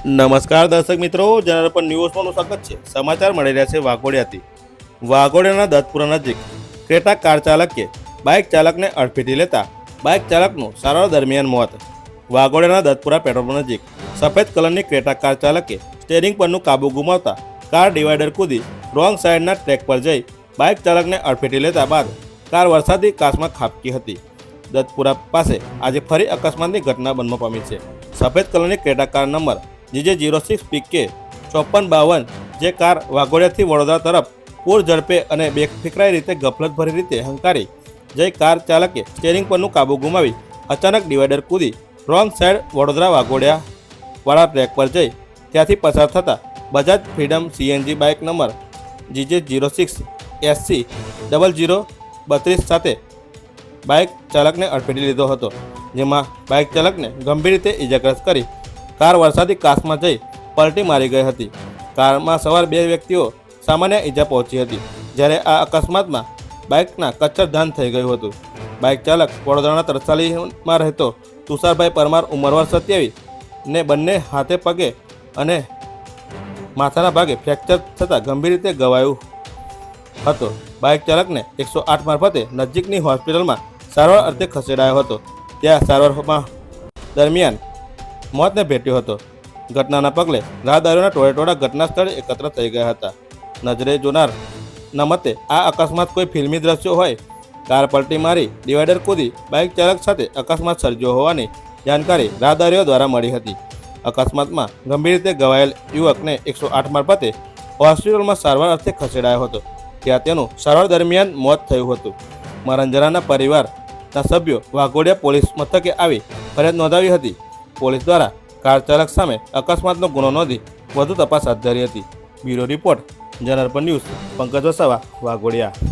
નમસ્કાર દર્શક મિત્રો જનરલ પર ન્યૂઝમાંનું સ્વાગત છે. સમાચાર મળી રહ્યા છે વાઘોડિયાથી. વાઘોડિયાના દત્તપુરા નજીક ક્રેટા કાર ચાલકે બાઇક ચાલકને અડફેટી લેતા બાઇક ચાલકનું સારવાર દરમિયાન મોત. વાઘોડિયાના દત્તપુરા પેટ્રોલ પંપ નજીક સફેદ કલરની ક્રેટા કાર ચાલકે સ્ટેરિંગ પરનું કાબુ ગુમાવતા કાર ડિવાઈડર કૂદી રોંગ સાઈડના ટ્રેક પર જઈ બાઇક ચાલકને અડફેટી લેતા બાદ કાર વરસાદી કાસમાં ખાબકી હતી. દત્તપુરા પાસે આજે ફરી અકસ્માતની ઘટના બનવા પામી છે. સફેદ કલરની Creta car number GJ zero six PK ચોપન બાવન જે કાર વાઘોડિયાથી વડોદરા તરફ પૂર ઝડપે અને બેફિકરાઈ રીતે ગફલતભરી રીતે હંકારી. જઈ કાર ચાલકે સ્ટેરિંગ પરનું કાબુ ગુમાવી અચાનક ડિવાઈડર કૂદી રોંગ સાઈડ વડોદરા વાઘોડિયા વાળા ટ્રેક પર જઈ. ત્યાંથી પસાર થતા Bajaj freedom CNG bike number GJ zero six SC double zero બત્રીસ સાથે બાઇક ચાલકને અડફેટી લીધો હતો, જેમાં બાઇક ચાલકને ગંભીર રીતે ઇજાગ્રસ્ત કરી કાર વરસાદી કાસમાં જઈ પલટી મારી ગઈ હતી. કારમાં સવાર બે વ્યક્તિઓ સામાન્ય ઈજા પહોંચી હતી, જ્યારે આ અકસ્માતમાં બાઇકના કચ્છરધાન થઈ ગયું હતું. બાઇક ચાલક વડોદરાના તરસાલીમાં રહેતો તુષારભાઈ પરમાર ઉંમરવાર સત્યાવીસ ને બંને હાથે પગે અને માથાના ભાગે ફ્રેક્ચર થતાં ગંભીર રીતે ગવાયું હતો. બાઇક ચાલકને એકસો આઠ મારફતે નજીકની હોસ્પિટલમાં સારવાર અર્થે ખસેડાયો હતો. ત્યાં સારવારમાં દરમિયાન મોતને ભેટ્યો હતો. ઘટનાના પગલે રાહદારીઓના ટોળેટોળા ઘટના સ્થળે એકત્ર થઈ ગયા હતા. નજરે જોનાર ના મતે આ અકસ્માત કોઈ ફિલ્મી દ્રશ્યો હોય, કાર પલટી મારી, ડિવાઈડર કૂદી, બાઇક ચાલક સાથે અકસ્માત સર્જ્યો હોવાની જાણકારી રાહદારીઓ દ્વારા મળી હતી. અકસ્માતમાં ગંભીર રીતે ઘવાયેલ યુવકને એકસો આઠ મારફતે હોસ્પિટલમાં સારવાર અર્થે ખસેડાયો હતો. ત્યાં તેનું સારવાર દરમિયાન મોત થયું હતું. મરંજરાના પરિવારના સભ્યો વાઘોડિયા પોલીસ મથકે આવી ફરિયાદ નોંધાવી હતી. પોલીસ દ્વારા કાર ચાલક સામે અકસ્માતનો ગુનો નોંધી વધુ તપાસ હાથ ધરી હતી. બ્યુરો રિપોર્ટ જનરપન ન્યૂઝ, પંકજ વસાવા, વાઘોડિયા.